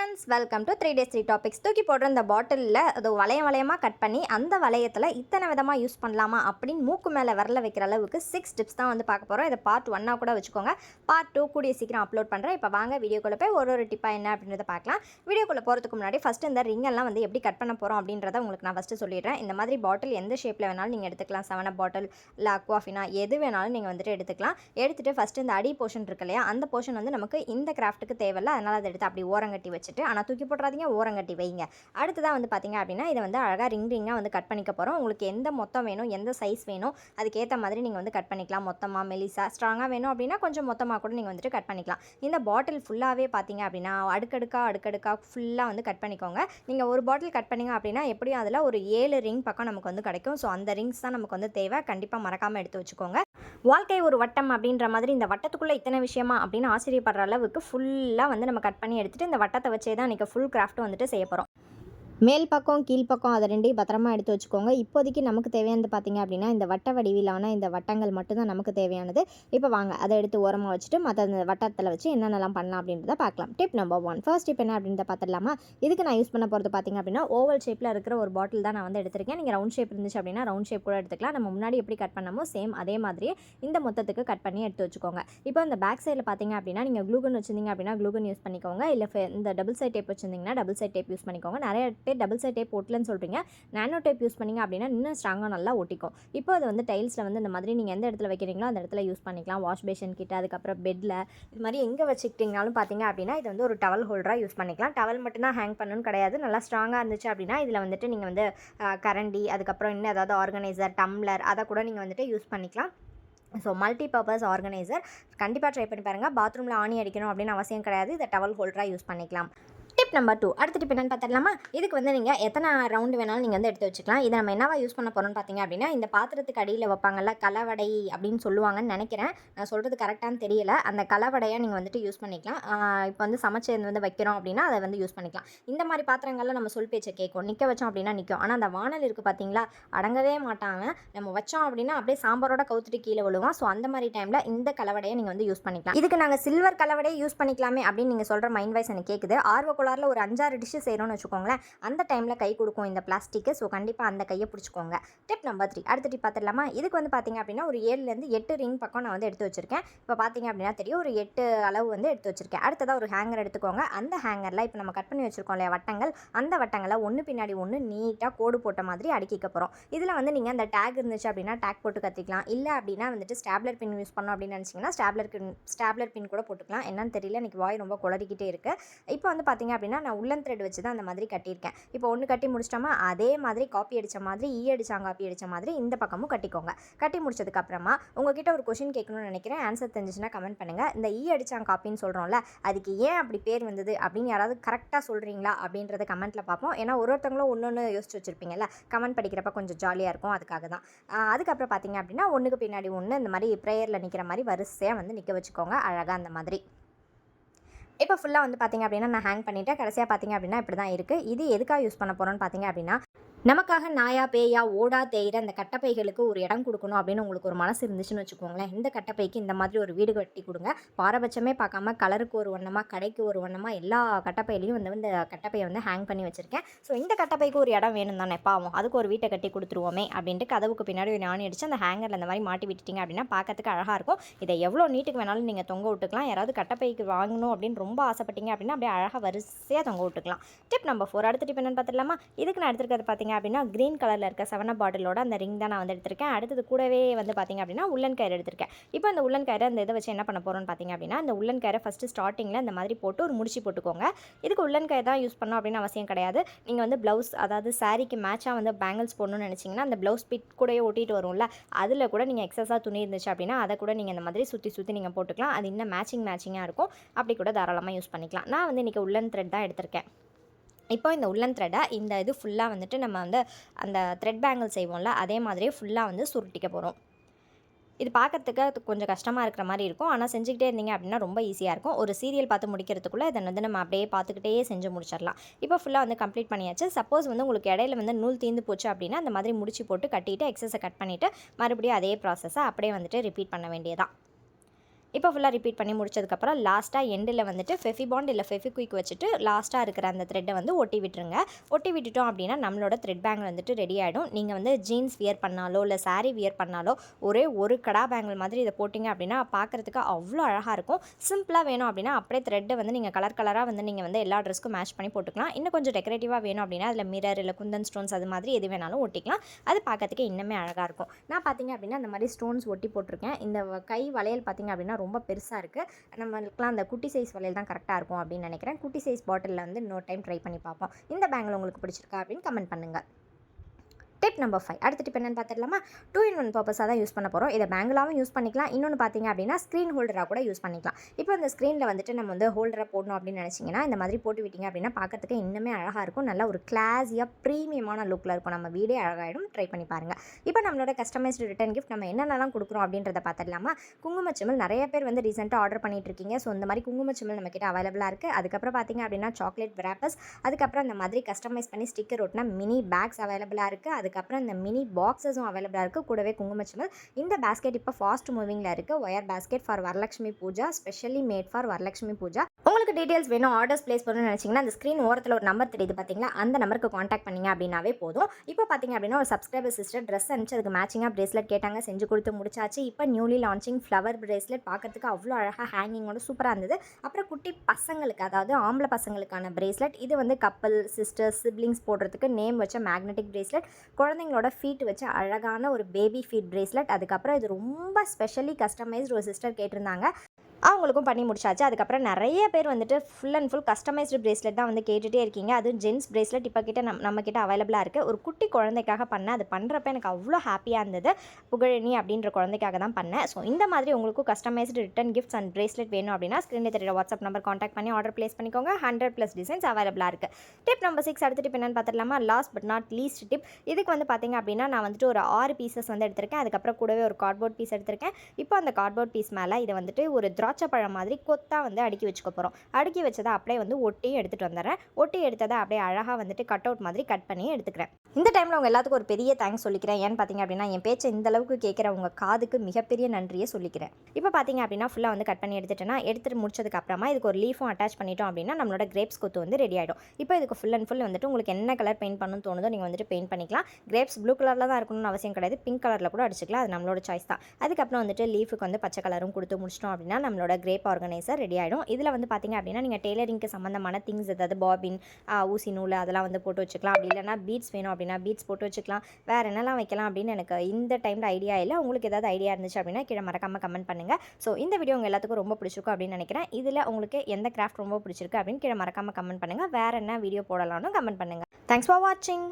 Friends welcome to three days three topics தூக்கி போடுற இந்த பாட்டிலில் அது வளையம் வளையமாக கட் பண்ணி அந்த வளையத்தில் இத்தனை விதமாக யூஸ் பண்ணலாமா அப்படின்னு மூக்கு மேலே வரல வைக்கிற அளவுக்கு சிக்ஸ் டிப்ஸ் தான் வந்து பார்க்க போகிறோம் இதை பார்ட் ஒன்னாக கூட வச்சுக்கோங்க. பார்ட் டூ கூடிய சீக்கிரம் அப்லோட் பண்ணுறேன் இப்போ வாங்க வீடியோக்குள்ளே போய் ஒரு ஒரு டிப்பாக என்ன அப்படின்றத பார்க்கலாம். வீடியோக்குள்ளே போகிறதுக்கு முன்னாடி ஃபஸ்ட்டு இந்த ரிங்கெல்லாம் வந்து எப்படி கட் பண்ண போகிறோம் அப்படின்றத உங்களுக்கு நான் ஃபஸ்ட்டு சொல்லிடுறேன். இந்த மாதிரி பாட்டில் எந்த ஷேப்பில் வேணாலும் நீங்கள் எடுத்துக்கலாம். செவன பாட்டில் இல்லை அக்வாஃபினா எது வேணாலும் நீங்கள் வந்துட்டு எடுத்துக்கலாம். எடுத்துகிட்டு ஃபஸ்ட்டு இந்த அடி போர்ஷன் இருக்கு இல்லையா அந்த போர்ஷன் வந்து நமக்கு இந்த கிராஃப்ட்டுக்கு தேவையில்லை. அதனால் அதை எடுத்து அப்படி ஓரங்கட்டி வச்சு வச்சுட்டு ஆனால் தூக்கி போட்டுறாதீங்க ஓரங்கட்டி வைங்க. அடுத்ததாக வந்து பார்த்தீங்க அப்படின்னா இதை வந்து அழகாக ரிங் ரிங்காக வந்து கட் பண்ணிக்க போகிறோம் உங்களுக்கு எந்த மொத்தம் வேணும் எந்த சைஸ் வேணும் அதுக்கேற்ற மாதிரி நீங்கள் வந்து கட் பண்ணிக்கலாம். மொத்தமாக மெலிசா ஸ்ட்ராங்காக வேணும் அப்படின்னா கொஞ்சம் மொத்தமாக கூட நீங்கள் வந்துட்டு கட் பண்ணிக்கலாம். இந்த பாட்டில் ஃபுல்லாகவே பார்த்தீங்க அப்படின்னா அடுக்கடுக்காக அடுக்கடுக்காக ஃபுல்லாக வந்து கட் பண்ணிக்கோங்க. நீங்கள் ஒரு பாட்டில் கட் பண்ணிங்க அப்படின்னா எப்படியும் அதில் ஒரு ஏழு ரிங் பக்கம் நமக்கு வந்து கிடைக்கும். ஸோ அந்த ரிங்ஸ் தான் நமக்கு வந்து தேவை. கண்டிப்பாக மறக்காமல் எடுத்து வச்சுக்கோங்க. வாழ்க்கை ஒரு வட்டம் அப்படின்ற மாதிரி இந்த வட்டத்துக்குள்ளே இத்தனை விஷயமா அப்படின்னு ஆச்சரியப்படுற அளவுக்கு ஃபுல்லாக வந்து நம்ம கட் பண்ணி எடுத்துகிட்டு இந்த வட்டத்தை வச்சு தான் இன்றைக்கி ஃபுல் கிராஃப்ட் வந்துட்டு செய்ய போகிறோம் மேல் பக்கம் கீழ் பக்கம் அதை ரெண்டையும் பத்திரமா எடுத்து வச்சுக்கோங்க. இப்போதைக்கு நமக்கு தேவையானது பார்த்தீங்க அப்படின்னா இந்த வட்ட வடிவிலான இந்த வட்டங்கள் மட்டும்தான் நமக்கு தேவையானது. இப்போ வாங்க அதை எடுத்து ஓரமாக வச்சுட்டு மற்ற அந்த வட்டத்தில் வச்சு என்னென்னலாம் பண்ணலாம் அப்படின்றத பார்க்கலாம் tip number one first tip என்ன அப்படின்றத பார்த்துடலாமா இதுக்கு நான் யூஸ் பண்ண போகிறது பார்த்தீங்க அப்படின்னா ஓவல் ஷேப்பில் இருக்கிற ஒரு பாட்டில் தான் நான் வந்து எடுத்திருக்கேன். நீங்கள் ரவுண்ட் ஷேப் இருந்துச்சு அப்படின்னா ரவுண்ட் ஷேப் கூட எடுத்துக்கலாம். நம்ம முன்னாடி எப்படி கட் பண்ணமோ சேம் அதே மாதிரியே இந்த மொத்தத்துக்கு கட் பண்ணி எடுத்து வச்சுக்கோங்க. இப்போ இந்த பேக் சைடில் பார்த்தீங்க அப்படின்னா நீங்கள் க்ளூகன் வச்சிருந்தீங்க அப்படின்னா க்ளூகன் யூஸ் பண்ணிக்கோங்க. இல்லை இந்த டபுள் சைட் டேப் வச்சிருந்தீங்கன்னா டபுள் சைட் டேப் யூஸ் பண்ணிக்கோங்க. நிறைய பேர் டபுள் சைட் டேப் ஒட்டலன்னு சொல்கிறீங்க நானோ டேப் யூஸ் பண்ணீங்க அப்படின்னா இன்னும் ஸ்ட்ராங்காக நல்லா ஒட்டிக்கும். இப்போ அது வந்து டைல்ஸில் வந்து இந்த மாதிரி நீங்கள் எந்த இடத்துல வைக்கிறீங்களோ அந்த இடத்துல யூஸ் பண்ணிக்கலாம். வாஷ் பேஷன் கிட்ட அதுக்கப்புறம் பெட்டில் இது மாதிரி எங்கே வச்சுக்கிட்டிங்கனாலும் பார்த்தீங்க அப்படின்னா இது வந்து ஒரு டவல் ஹோல்டராக யூஸ் பண்ணிக்கலாம். டவல் மட்டும்தான் ஹேங் பண்ணணும்னு கிடையாது. நல்லா ஸ்ட்ராங்காக இருந்துச்சு அப்படின்னா இதில் வந்துட்டு நீங்கள் வந்து கரண்டி அதுக்கப்புறம் இன்னும் ஏதாவது ஆர்கனைசர் டம்ளர் அதை கூட நீங்கள் வந்துட்டு யூஸ் பண்ணிக்கலாம். ஸோ மல்டி பர்பஸ் ஆர்கனைசர் கண்டிப்பாக ட்ரை பண்ணி பாருங்கள் பாத்ரூமில் ஆணி அடிக்கணும் அப்படின்னு அவசியம் கிடையாது. இதை டவல் ஹோல்டராக யூஸ் பண்ணிக்கலாம். டிப் நம்பர் டூ அடுத்த டிப் என்னென்னு பார்த்துடலாமா? இதுக்கு வந்து நீங்கள் எத்தனை ரவுண்டு வேணாலும் நீங்கள் வந்து எடுத்து வச்சுக்கலாம். இதை நம்ம என்னவா யூஸ் பண்ண போகிறோம்னு பார்த்தீங்க அப்படின்னா இந்த பாத்திரத்துக்கு அடியில் வைப்பாங்கல்ல கலவடை அப்படின்னு சொல்லுவாங்கன்னு நினைக்கிறேன். நான் சொல்கிறது கரெக்டானு தெரியல. அந்த கலவடையாக நீங்கள் வந்துட்டு யூஸ் பண்ணிக்கலாம். இப்போ வந்து சமைச்சு வந்து வைக்கிறோம் அப்படின்னா அதை வந்து யூஸ் பண்ணிக்கலாம். இந்த மாதிரி பாத்திரங்களில் நம்ம சொல் பேச்சை கேட்கும் நிற்க வச்சோம் அப்படின்னா நிற்கும் ஆனால் அந்த வானல் இருக்குது பார்த்தீங்களா? அடங்கவே மாட்டாங்க நம்ம வச்சோம் அப்படின்னா அப்படியே சாம்பாரோட கவுத்துட்டு கீழே விழுவோம். ஸோ அந்த மாதிரி டைமில் இந்த கலவடையை நீங்கள் வந்து யூஸ் பண்ணிக்கலாம். இதுக்கு நாங்கள் சில்வர் கலவடையை யூஸ் பண்ணிக்கலாமே அப்படின்னு நீங்கள் சொல்கிற மைண்ட் வைஸ் எனக்கு கேட்குது ஆர்வ கோளாறுல ஒரு அஞ்சாறு டிஷ்ஷு செய்கிறோன்னு வச்சுக்கோங்களேன். அந்த டைமில் கை கொடுக்கும் இந்த பிளாஸ்டிக்கு ஸோ கண்டிப்பாக அந்த கையை பிடிச்சிக்கோங்க. டிப் நம்பர் த்ரீ அடுத்த டிப் பார்த்துடலாமா? இதுக்கு வந்து பார்த்தீங்க அப்படின்னா ஒரு ஏழுலேருந்து எட்டு ரிங் பக்கம் நான் வந்து எடுத்து வச்சுருக்கேன். இப்போ பார்த்தீங்க அப்படின்னா தெரியும். ஒரு எட்டு அளவு வந்து எடுத்து வச்சிருக்கேன். அடுத்ததாக ஒரு ஹேங்கர் எடுத்துக்கோங்க. அந்த ஹேங்கரில் இப்போ நம்ம கட் பண்ணி வச்சுருக்கோம் இல்லையா வட்டங்கள்? அந்த வட்டங்களை ஒன்று பின்னாடி ஒன்று நீட்டாக கோடு போட்ட மாதிரி அடுக்கிக்க போகிறோம் இதில் வந்து நீங்கள் அந்த டேக் இருந்துச்சு அப்படின்னா டேக் போட்டு கத்திக்கலாம். இல்லை அப்படின்னா வந்துட்டு ஸ்டாப்லர் பின் யூஸ் பண்ணோம் அப்படின்னு நினச்சிங்கன்னா ஸ்டாப்லர் பின் ஸ்டாப்லர் பின் கூட போட்டுக்கலாம். என்னன்னு தெரியல. எனக்கு வாய் ரொம்ப குளறிக்கிட்டே இருக்குது இப்போ வந்து பார்த்தீங்க அப்படின்னா நான் உள்ளன் த்ரெட் வச்சு தான் அந்த மாதிரி கட்டியிருக்கேன். இப்போ ஒன்று கட்டி முடிச்சிட்டோமா அதே மாதிரி காப்பி அடித்த மாதிரி e ஈ அடித்தாங்க காப்பி அடித்த மாதிரி இந்த பக்கமும் கட்டிக்கோங்க. கட்டி முடிச்சதுக்கப்புறமா உங்ககிட்ட ஒரு கொஷின் கேட்கணும்னு நினைக்கிறேன். ஆன்சர் தெரிஞ்சுச்சுன்னா கமெண்ட் பண்ணுங்கள் இந்த e ஈ அடிச்சாங்க காப்பின்னு சொல்கிறோம்ல அதுக்கு ஏன் அப்படி பேர் வந்தது அப்படின்னு யாராவது கரெக்டாக சொல்கிறீங்களா அப்படின்றத கமெண்ட்டில் பார்ப்போம். ஏன்னா ஒரு ஒருத்தவங்களும் ஒன்று ஒன்று யோசிச்சு வச்சுருப்பீங்கல்ல கமெண்ட் படிக்கிறப்ப கொஞ்சம் ஜாலியாக இருக்கும். அதுக்காக தான். அதுக்கப்புறம் பார்த்தீங்க அப்படின்னா ஒன்றுக்கு பின்னாடி ஒன்று இந்த மாதிரி ப்ரேயரில் நிற்கிற மாதிரி வரிசையாக வந்து நிற்க வச்சுக்கோங்க. அழகாக அந்த மாதிரி. இப்போ ஃபுல்லாக வந்து பார்த்தீங்க அப்படின்னா நான் ஹேங் பண்ணிவிட்டேன் கடைசியாக பார்த்திங்க அப்படின்னா இப்படி தான் இருக்குது இது எதுக்காக யூஸ் பண்ண போகிறோன்னு பார்த்திங்க அப்படின்னா நமக்காக நாயா பேயா ஓடா தேயிற அந்த கட்டப்பைகளுக்கு ஒரு இடம் கொடுக்கணும் அப்படின்னு உங்களுக்கு ஒரு மனசு இருந்துச்சுன்னு வச்சுக்கோங்களேன். இந்த கட்டப்பைக்கு இந்த மாதிரி ஒரு வீடு கட்டி கொடுங்க. பாரபட்சமே பார்க்காம கலருக்கு ஒரு வண்ணமாக கடைக்கு ஒரு வண்ணமாக எல்லா கட்டப்பையிலையும் வந்து இந்த கட்டப்பையை வந்து ஹேங் பண்ணி வச்சுருக்கேன். ஸோ இந்த கட்டப்பைக்கு ஒரு இடம் வேணும் தானே பாவம். அதுக்கு ஒரு வீட்டை கட்டி கொடுத்துருவோமே அப்படின்ட்டு கதவுக்கு பின்னாடி ஒரு ஞானி அடிச்சு அந்த ஹேங்கரில் இந்த மாதிரி மாட்டி விட்டுட்டீங்க அப்படின்னா பார்க்கறதுக்கு அழகாக இருக்கும். இதை எவ்வளோ நீட்டுக்கு வேணாலும் நீங்கள் தொங்க விட்டுக்கலாம். யாராவது கட்டப்பைக்கு வாங்கணும் அப்படின்னு ரொம்ப ஆசைப்பட்டீங்க அப்படின்னா அப்படியே அழகாக வரிசையாக தொங்க விட்டுக்கலாம். டிப் நம்பர் ஃபோர் அடுத்த டிப் என்னன்னு பார்த்துடலாமா? இதுக்கு நான் எடுத்துருக்கிறது பார்த்தீங்க அப்படின்னா க்ரீன் கலரில் இருக்க செவன பாட்டிலோட அந்த ரிங் தான் நான் வந்து எடுத்திருக்கேன். அடுத்தது கூடவே வந்து பார்த்தீங்க அப்படின்னா உள்ளன் கயிறு எடுத்திருக்கேன். இப்போ அந்த உள்ளன் கயிறு அந்த இதை வச்சு என்ன பண்ண போகிறோம்னு பார்த்தீங்க அப்படின்னா அந்த உள்ளன் கயிறை ஃபஸ்ட்டு ஸ்டார்டிங்கில் இந்த மாதிரி போட்டு ஒரு முடிச்சு போட்டுக்கோங்க. இதுக்கு உள்ளன் கயிறு தான் யூஸ் பண்ணோம் அப்படின்னு அவசியம் கிடையாது. நீங்கள் வந்து ப்ளவுஸ் அதாவது சாரீக்கு மேட்சாக வந்து பேங்கிள்ஸ் போடணும்னு நினச்சிங்கன்னா அந்த ப்ளவுஸ் பிட் கூடயே ஒட்டிட்டு வரும்ல அதில் கூட நீங்கள் எக்ஸஸாக துணி இருந்துச்சு அப்படின்னா அதை கூட நீங்கள் இந்த மாதிரி சுற்றி சுற்றி நீங்கள் போட்டுக்கலாம். அது இன்னும் மேட்சிங் மேட்சிங்காக இருக்கும். அப்படி கூட தாராளமாக யூஸ் பண்ணிக்கலாம். நான் வந்து இன்றைக்கி உள்ளன் த்ரெட் தான் எடுத்திருக்கேன். இப்போ இந்த உள்ளன் த்ரெட்டை இந்த இது ஃபுல்லாக வந்துட்டு நம்ம வந்து அந்த த்ரெட் பேங்கிள் செய்வோம்ல அதே மாதிரியே ஃபுல்லாக வந்து சுருட்டிக்க போகிறோம் இது பார்க்கறதுக்கு அது கொஞ்சம் கஷ்டமாக இருக்கிற மாதிரி இருக்கும். ஆனால் செஞ்சுக்கிட்டே இருந்தீங்க அப்படின்னா ரொம்ப ஈஸியாக இருக்கும். ஒரு சீரியல் பார்த்து முடிக்கிறதுக்குள்ளே இதை வந்து நம்ம அப்படியே பார்த்துக்கிட்டே செஞ்சு முடிச்சிடலாம். இப்போ ஃபுல்லாக வந்து கம்ப்ளீட் பண்ணியாச்சு. சப்போஸ் வந்து உங்களுக்கு இடையில வந்து நூல் தீர்ந்து போச்சு அப்படின்னா அந்த மாதிரி முடிச்சு போட்டு கட்டிட்டு எக்ஸஸை கட் பண்ணிவிட்டு மறுபடியும் அதே ப்ராசஸை அப்படியே வந்துட்டு ரிப்பீட் பண்ண வேண்டியதான் இப்போ ஃபுல்லாக ரிப்பீட் பண்ணி முடிச்சதுக்கப்புறம் லாஸ்ட்டாக எண்டில் வந்துட்டு ஃபெஃபிபாண்ட் இல்லை ஃபெஃபிக்விக் வச்சுட்டு லாஸ்ட்டாக இருக்கிற அந்த த்ரெட்டை வந்து ஒட்டி விட்டுருங்க. ஒட்டி விட்டுட்டோம் அப்படின்னா நம்மளோட த்ரெட் பேங்கிள் வந்துட்டு ரெடி ஆகிடும் நீங்கள் வந்து ஜீன்ஸ் வியர் பண்ணாலோ இல்லை சாரீ வியர் பண்ணாலோ ஒரே ஒரு கடா பேங்கிள் மாதிரி இதை போட்டிங்க அப்படின்னா பார்க்குறதுக்கு அவ்வளோ அழகாக இருக்கும். சிம்பிளாக வேணும் அப்படின்னா அப்படியே த்ரெட்டை வந்து நீங்கள் கலர் கலராக வந்து நீங்கள் வந்து எல்லா ட்ரெஸ்க்கும் மேட்ச் பண்ணி போட்டுக்கலாம். இன்னும் கொஞ்சம் டெக்கரேட்டிவாக வேணும் அப்படின்னா அதில் மிரர் இல்லை குந்தன் ஸ்டோன்ஸ் அது மாதிரி எது வேணாலும் ஒட்டிக்கலாம். அது பார்க்கறதுக்கு இன்னுமே அழகாக இருக்கும். நான் பார்த்தீங்க அப்படின்னா அந்த மாதிரி ஸ்டோன்ஸ் ஒட்டி போட்டிருக்கேன். இந்த கை வளையல் பார்த்தீங்க அப்படின்னா ரொம்ப பெருசாக இருக்குது நம்மளுக்குலாம் அந்த குட்டி சைஸ் வளையல் தான் கரெக்டாக இருக்கும் அப்படின்னு நினைக்கிறேன். குட்டி சைஸ் பாட்டிலில் வந்து இன்னொரு டைம் ட்ரை பண்ணி பார்ப்போம். இந்த பேங்கிள் உங்களுக்கு பிடிச்சிருக்கா அப்படின்னு கமெண்ட் பண்ணுங்கள் டிப் நம்பர் ஃபைவ் அடுத்த டிப் என்னென்னு பார்த்துடலாமா? டூ இன் ஒன் பர்பஸாக தான் யூஸ் பண்ண போகிறோம் இதை பேங்கிளாகவும் யூஸ் பண்ணிக்கலாம். இன்னொன்று பார்த்தீங்க அப்படின்னா ஸ்க்ரீன் ஹோல்டராக கூட யூஸ் பண்ணிக்கலாம். இப்போ இந்த ஸ்க்ரீனில் வந்துட்டு நம்ம வந்து ஹோல்டராக போடணும் அப்படின்னு நினச்சிங்கன்னா இந்த மாதிரி போட்டு விட்டீங்க அப்படின்னா பார்க்கறதுக்கு இன்னுமே அழகாக இருக்கும். நல்ல ஒரு கிளாஸியாக ப்ரீமியமான லுக்கில் இருக்கும். நம்ம வீடே அழகாயிடும். ட்ரை பண்ணி பாருங்கள் இப்போ நம்மளோட கஸ்டமைஸ்டு ரிட்டன் கிஃப்ட் நம்ம என்னென்னலாம் கொடுக்குறோம் அப்படின்றத பார்த்துடலாமா? குங்குமச்சிமல் நிறைய பேர் வந்து ரீசெண்டாக ஆர்டர் பண்ணிட்டு இருக்கீங்க. ஸோ இந்த மாதிரி குங்குமச்சிமல் நம்ம கிட்ட அவைலபிளாக இருக்குது அதுக்கப்புறம் பார்த்தீங்க அப்படின்னா சாக்லேட் wrappers. அதுக்கப்புறம் இந்த மாதிரி கஸ்டமைஸ் பண்ணி ஸ்டிக்கர் ஒட்டினா மினி பேக்ஸ் அவைலபிளாக இருக்குது அது அதுக்கப்புறம் இந்த மினி பாக்ஸஸும் அவைலபிளாக இருக்குது கூடவே குங்குமச்சிமல் இந்த பேஸ்கெட் இப்போ ஃபாஸ்ட் மூவிங்கில் இருக்குது wire basket for Varalakshmi Puja specially made for Varalakshmi Puja. உங்களுக்கு டீட்டெயில்ஸ் வேணும் ஆர்டர்ஸ் ப்ளேஸ் பண்ணணும்னு நினச்சிங்கன்னா அந்த ஸ்க்ரீன் ஓரத்தில் ஒரு நம்பர் தெரியுது பார்த்தீங்களா அந்த நம்பருக்கு காண்டாக்ட் பண்ணீங்க அப்படின்னாவே போதும். இப்போ பார்த்தீங்க அப்படின்னா ஒரு சப்ஸ்கிரைபர் சிஸ்டர் ட்ரெஸ் அனுப்பிச்சு அதுக்கு மேட்சிங்காக ப்ரேஸ்லெட் கேட்டாங்க செஞ்சு கொடுத்து முடிச்சாச்சு. இப்போ நியூலி லான்ச்சிங் ஃப்ளவர் பிரேஸ்லெட் பார்க்கறதுக்கு அவ்வளோ அழகாக ஹேங்கிங்கோட சூப்பராக இருந்தது. அப்புறம் குட்டி பசங்களுக்கு அதாவது ஆம்பளை பசங்களுக்கான பிரேஸ்லெட் இது வந்து கப்பல் சிஸ்டர்ஸ் சிப்ளிங்ஸ் போடுறதுக்கு நேம் வச்ச மேக்னெட்டிக் பிரேஸ்லெட் குழந்தைங்களோட ஃபீட் வச்ச அழகான ஒரு பேபி ஃபீட் பிரேஸ்லெட் அதுக்கப்புறம் இது ரொம்ப ஸ்பெஷலி கஸ்டமைஸ்டு ஒரு சிஸ்டர் கேட்டிருந்தாங்க. அவங்களுக்கும் பண்ணி முடிச்சாச்சு. அதுக்கப்புறம் நிறைய பேர் வந்துட்டு full and full customised bracelet தான் வந்து கேட்டுகிட்டே இருக்கீங்க. அதுவும் ஜென்ஸ் ப்ரேஸ்லெட் இப்போ கிட்ட நம் நம்மக்கிட்ட அவைலபிளாக இருக்குது ஒரு குட்டி குழந்தைக்காக பண்ணேன். அது பண்ணுறப்ப எனக்கு அவ்வளோ ஹாப்பியாக இருந்தது. புகழினி அப்படின்ற குழந்தைக்காக தான் பண்ணேன். ஸோ இந்த மாதிரி உங்களுக்கும் customised return gifts and bracelet வேணும் அப்படின்னா ஸ்க்ரீனில் தெரியுற வாட்ஸ்அப் நம்பர் காண்டாக்ட் பண்ணி ஆர்டர் ப்ளேஸ் பண்ணிக்கோங்க. ஹண்ட்ரட் ப்ளஸ் டிசைன்ஸ் அவைலபிளாக இருக்குது டிப் நம்பர் சிக்ஸ் அடுத்த டிப் என்னன்னு பார்த்துடலாமா? Last but not least tip இதுக்கு வந்து பார்த்தீங்க அப்படின்னா நான் வந்துட்டு ஒரு ஆறு பீசஸ் வந்து எடுத்திருக்கேன். அதுக்கப்புறம் கூடவே ஒரு கார்ட்போர்ட் பீஸ் எடுத்திருக்கேன். இப்போ அந்த கார்ட்போர்ட் பீஸ் மேலே இதை வந்துட்டு ஒரு திராட்சை பழம் மாதிரி கொத்தாக வந்து அடுக்கி வச்சுக்க போகிறோம் அடுக்கி வச்சதை அப்படியே வந்து ஒட்டி எடுத்துகிட்டு வந்துடுறேன். ஒட்டி எடுத்ததை அப்படியே அழகாக வந்துட்டு கட் அவுட் மாதிரி கட் பண்ணி எடுத்துக்கிறேன். இந்த டைமில் உங்கள் எல்லாத்துக்கும் ஒரு பெரிய தேங்க்ஸ் சொல்லிக்கிறேன். ஏன்னு பார்த்தீங்க அப்படின்னா என் பேச்சை இந்த அளவுக்கு கேட்குற உங்கள் காதுக்கு மிகப்பெரிய நன்றியை சொல்லிக்கிறேன். இப்போ பார்த்தீங்க அப்படின்னா ஃபுல்லாக வந்து கட் பண்ணி எடுத்துட்டேன்னா எடுத்துட்டு முடிச்சதுக்கு அப்புறமா இதுக்கு ஒரு லீஃபும் அட்டாச் பண்ணிட்டோம் அப்படின்னா நம்மளோட கிரேப்ஸ் கொத்து வந்து ரெடி ஆகிடும் இப்போ இதுக்கு ஃபுல் அண்ட் ஃபுல் வந்துட்டு உங்களுக்கு என்ன கலர் பெயிண்ட் பண்ணணும்னு தோணுதோ நீங்கள் வந்துட்டு பெயிண்ட் பண்ணிக்கலாம். கிரேப்ஸ் ப்ளூ கலரில் தான் இருக்கணும்னு அவசியம் கிடையாது. பிங்க் கலரில் கூட அடிச்சுக்கலாம். அது நம்மளோட சாய்ஸ் தான். அதுக்கப்புறம் வந்துட்டு லீஃபுக்கு வந்து பச்சை கலரும் கொடுத்து முடிச்சிட்டோம் அப்படின்னா நம்மளோட கிரேப் ஆர்கனைசர் ரெடி ஆகிடும் இதில் வந்து பார்த்தீங்க அப்படின்னா நீங்கள் டெய்லரிங்க்கு சம்மந்தமான திங்ஸ் ஏதாவது பாபின் ஊசி நூல் அதெல்லாம் வந்து போட்டு வச்சுக்கலாம். அப்படி இல்லைனா பீட்ஸ் வேணும் அப்படின்னா பீட்ஸ் போட்டு வச்சுக்கலாம். வேறு என்னெல்லாம் வைக்கலாம் அப்படின்னு எனக்கு இந்த டைமில் ஐடியா இல்லை. உங்களுக்கு ஏதாவது ஐடியா இருந்துச்சு அப்படின்னா கீழே மறக்காமல் கமெண்ட் பண்ணுங்கள் ஸோ இந்த வீடியோ உங்கள் எல்லாத்துக்கும் ரொம்ப பிடிச்சிருக்கும் அப்படின்னு நினைக்கிறேன். இதில் உங்களுக்கு எந்த கிராஃப்ட் ரொம்ப பிடிச்சிருக்கு அப்படின்னு கீழே மறக்காமல் கமெண்ட் பண்ணுங்கள் வேறு என்ன வீடியோ போடலாம்னு கமெண்ட் பண்ணுங்கள் தேங்க்ஸ் ஃபார் வாட்சிங்